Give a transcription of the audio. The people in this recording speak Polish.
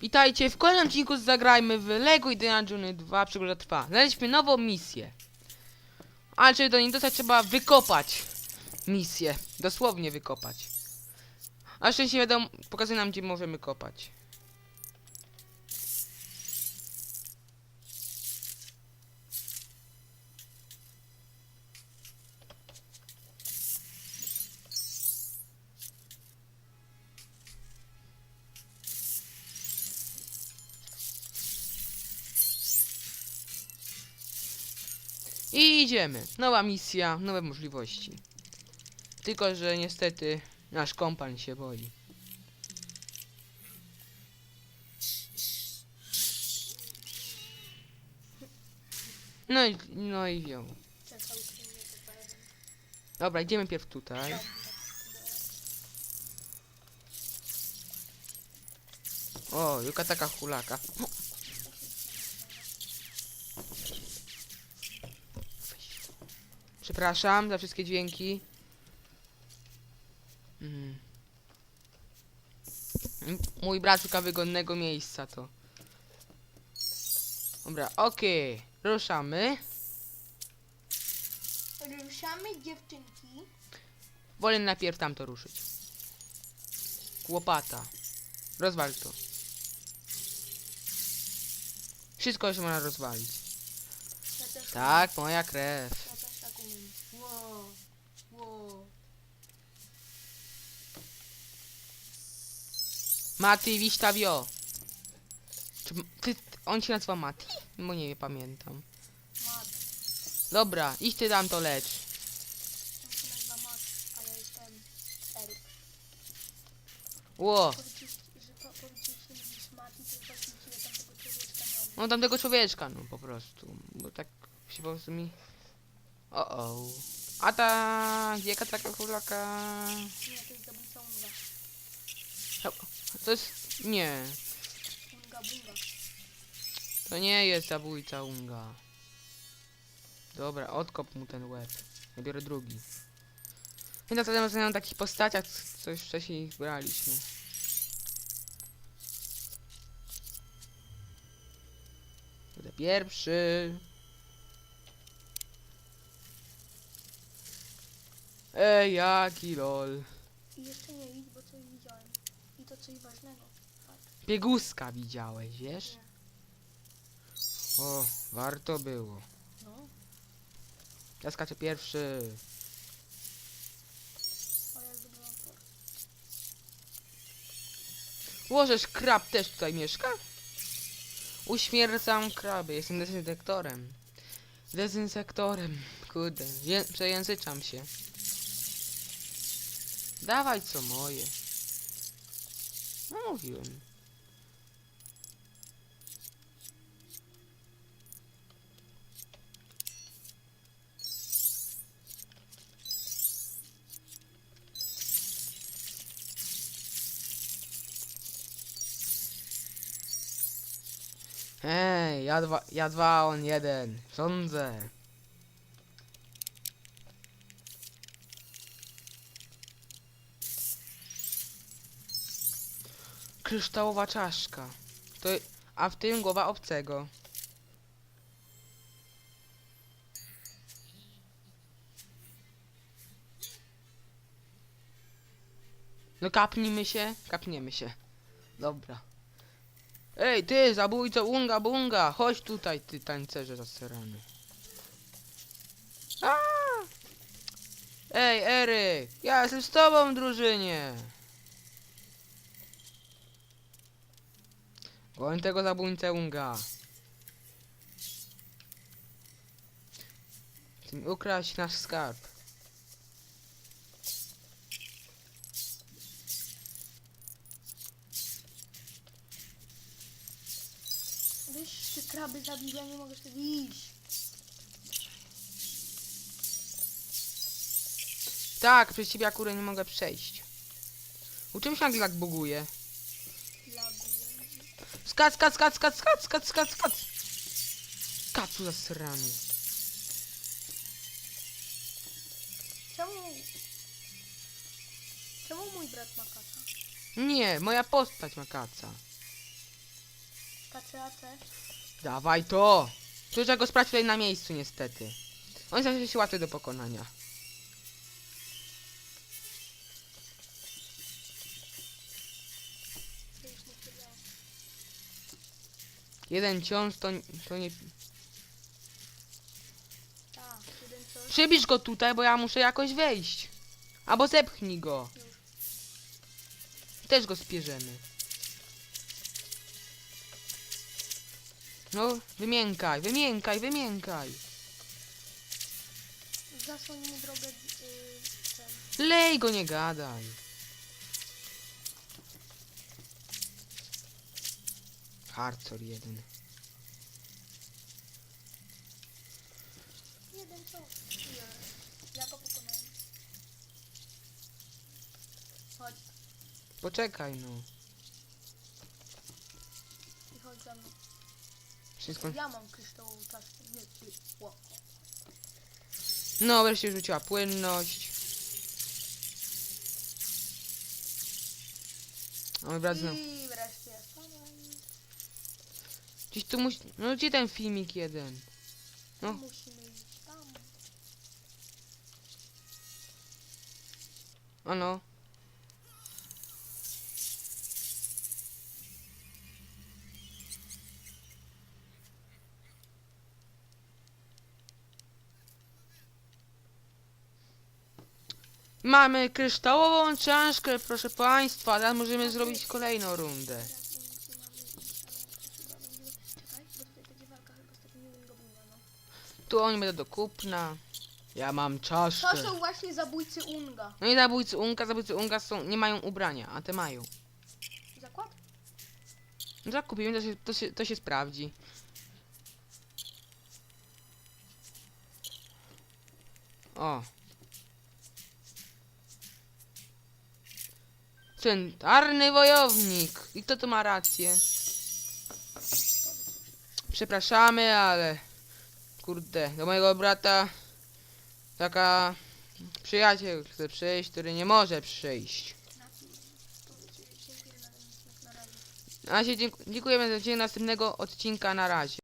Witajcie, w kolejnym odcinku zagrajmy w LEGO Indiana Jones 2 Przygoda trwa. Znaleźliśmy nową misję. Ale żeby do niej dostać trzeba wykopać misję. Dosłownie wykopać. A szczęście wiadomo, pokazuje nam gdzie możemy kopać. I idziemy. Nowa misja, nowe możliwości. Tylko, że niestety nasz kompan się boi. No i, no i wziął. Dobra, idziemy pierw tutaj. O, jaka taka hulaka. Przepraszam za wszystkie dźwięki. Mm. Mój brat szuka wygodnego miejsca to. Dobra, okej. Ruszamy. Ruszamy dziewczynki. Wolę najpierw tamto ruszyć. Łopata. Rozwal to. Wszystko już można rozwalić. Ja Tak, moja krew. ja też tak umiem. Wow, wow. Mati Wiśtawio. Czy ty, on się nazywa Mati? Bo nie pamiętam. Mat. Dobra, idź ty tam to lecz. On się nazywa Mat, a ja jestem Eryk. Ło, Powiedzieć, że po, powiedzieć, że mówisz Mati, to właśnie ja tam tego człowieczka no tamtego człowieczka, no po prostu. Bo tak się po prostu mi... O o. A ta... Jaka taka hulaka? Nie, to jest zabójca Unga. To jest... Nie. Unga Bunga. To nie jest zabójca Unga. Dobra, odkop mu ten łeb. Ja biorę drugi. I na to na takich postaciach, co już wcześniej braliśmy. Będę pierwszy. Ej, jaki lol. I jeszcze nie bo coś widziałem. To coś ważnego. Bieguska widziałeś, wiesz? O, warto było. No, Ja skaczę pierwszy. a ja zdobyłam for. Łożesz krab też tutaj mieszka? Uśmiercam kraby, jestem dezynfektorem. Dezynfektorem, kurde, przejęzyczam się. Dawaj co moje. No mówiłem. Ej, ja dwa, ja dwa, on jeden. Sądzę. Kryształowa czaszka. To, a w tym głowa obcego. No kapnijmy się, kapniemy się. Dobra. Ej, ty, zabójco, unga, bunga, chodź tutaj, ty tańcerze zaserany. Ej, Eryk, ja jestem z tobą, drużynie. Goń tego zabójcę unga. Chcę ukraść nasz skarb. Wiesz, te kraby zabiłem, nie mogę sobie iść. Tak, przez ciebie akurat nie mogę przejść. U czym się nagle tak buguje? Skac, skac, skac, skac, skac, skac, skac, skac. Kacu zasrany. Czemu... Czemu mój brat ma kata? Nie, moja postać ma kaca. KCAC. Dawaj to! Trzeba go sprawdzić tutaj na miejscu niestety. On jest zawsze łatwy do pokonania. Jeden ciąż to, to nie... Tak, jeden. Przybliż go tutaj, bo ja muszę jakoś wejść. Albo zepchnij go. Też go spierzemy. No, wymiękaj, wymiękaj, wymiękaj. Zasłoń mu drogę yy, ten. Lej go, nie gadaj. Harcor jeden. Jeden co? Nie. Ja go pokonałem. Chodź Poczekaj no. i chodź za mną. Wszystko... Ja mam kryształową czaszkę, nie ty. Ło. No, wreszcie rzuciła płynność. Oj, brat znowu. I wreszcie. Gdzieś tu musi... No, gdzie ten filmik jeden? No. Ano. Mamy kryształową czaszkę, proszę państwa. Teraz możemy zrobić kolejną rundę. Teraz nic nie mamy iść, ale to chyba będziemy... Czekaj, bo tutaj będzie walka chyba z takimi wingoblinami, no. Tu oni będą do kupna. Ja mam To czaszkę. są właśnie zabójcy Unga. No i zabójcy Unka, zabójcy Unka są, nie mają ubrania, a te mają. Zakład? No tak to się, to się, to się sprawdzi. O. Cmentarny wojownik. I kto tu ma rację? Przepraszamy, ale... Kurde, do mojego brata... Taka... Przyjaciel chce przyjść, który nie może przyjść. A się dzięku- dziękujemy za następnego odcinka. Na razie.